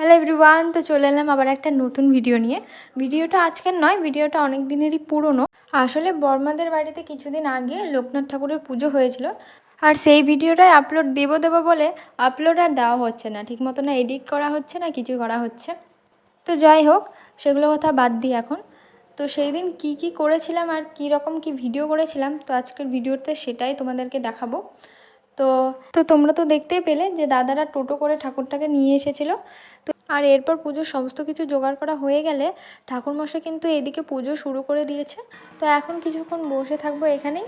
Hello everyone তো চলে এলাম আবার একটা নতুন ভিডিও নিয়ে। ভিডিওটা আজকের নয় ভিডিওটা অনেক দিনেরই পুরনো। আসলে বর্মাদের বাড়িতে কিছুদিন আগে লোকনাথ ঠাকুরের পুজো হয়েছিল। আর সেই ভিডিওটাই আপলোড দেবো দেবো বলে আপলোড আর দেওয়া হচ্ছে না। ঠিক মতো না এডিট করা হচ্ছে না, কিছু করা হচ্ছে। তো যাই হোক, সেগুলো কথা বাদ দিই এখন। তো সেই দিন কী কী করেছিলাম আর কী রকম কী ভিডিও করেছিলাম, তো আজকের ভিডিওতে সেটাই তোমাদেরকে দেখাবো। তো তো তোমরা তো দেখতেই পেলে যে দাদারা টোটো করে ঠাকুরটাকে নিয়ে এসেছিল। তো, আর এরপর পুজোর সমস্ত কিছু জোগাড় করা হয়ে গেলে ঠাকুরমশাই কিন্তু এদিকে পুজো শুরু করে দিয়েছে। তো এখন কিছুক্ষণ বসে থাকব এখানেই।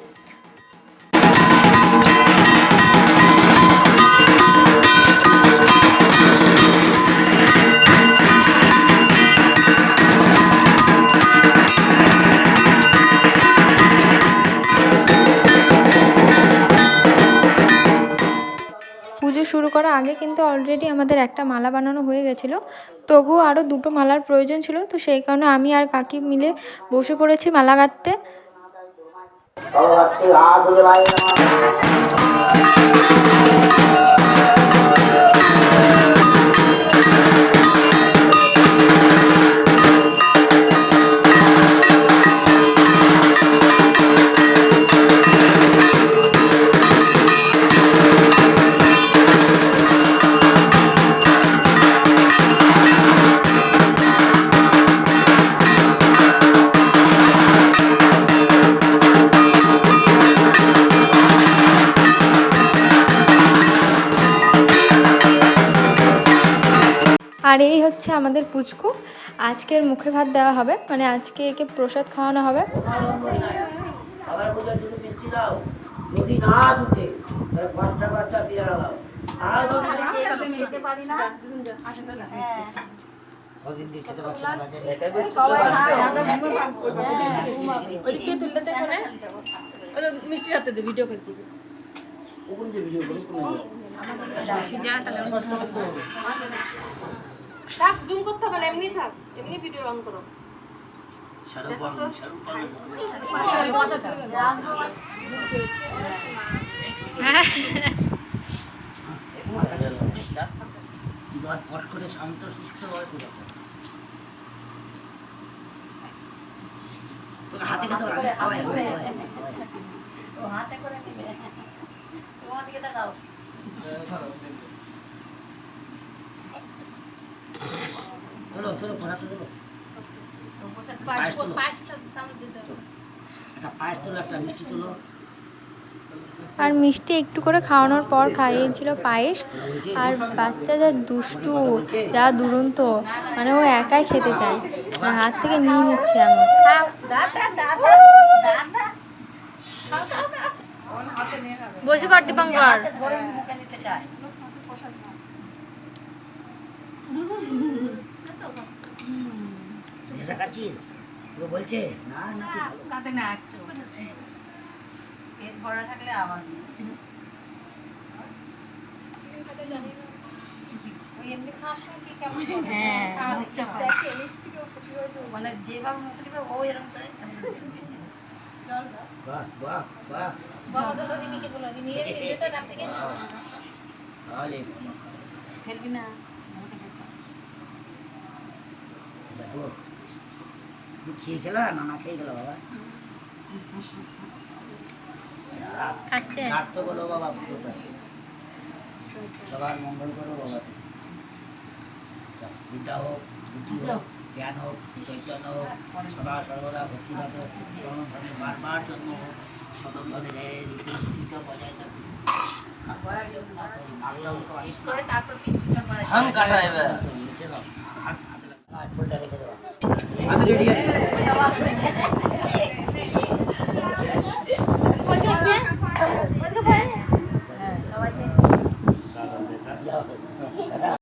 পুজো শুরু করার আগে কিন্তু অলরেডি আমাদের একটা মালা বানানো হয়ে গেছিল। তবুও আরও দুটো মালার প্রয়োজন ছিল, তো সেই কারণে আমি আর কাকি মিলে বসে পড়েছি মালা গাঁথতে। আর এই হচ্ছে আমাদের পুচকু। আজকের মুখে ভাত দেওয়া হবে মানে আজকে একে প্রসাদ খাওয়ানো হবে। মিষ্টি রাতে ভিডিও করে দিবি থাক জুম করতে হবে এমনি থাক এমনি ভিডিও অন করো। এবার করে শান্ত সুস্থ হয়ে পুজো কর। তোকে হাতে খেতে হবে, আমি খাওয়াই, আমি খাওয়াই। তোলো, তোলো, পড়াটা তোলো। পায়েস তোলো। একটা পায়েস তোলো, একটা মিষ্টি তোলো। আর মিষ্টি একটু করে খাওয়ানোর পর খাইয়েছিল পায়েস। আর বাচ্চা যা দুষ্টু যা দুরন্ত মানে ও একাই খেতে চায়। হাত থেকে নিয়ে নিচ্ছে আমি বসে দীপঙ্কর। এটা খাচ্ছিস? ও বলছে না না তুই ভালো। পেট ভরা থাকলে খাওয়ার সময় কি কেমন মানে যেভাবে মুখ দিবে ও এরকম করে বাহ বাহ বাহ। ফেলবি না। দেখো খেয়ে খেলা না না খেয়ে গেলা বাবা? বলো সবার মঙ্গল করো বাবা। বিদ্যা হোক বুদ্ধি হোক জ্ঞান হোক চৈতন্য হোক সদা সর্বদা ভক্তি থাকো সনাতনে বারবার জন্ম হোক বজায় মারা হাম কাটা এবার রেডি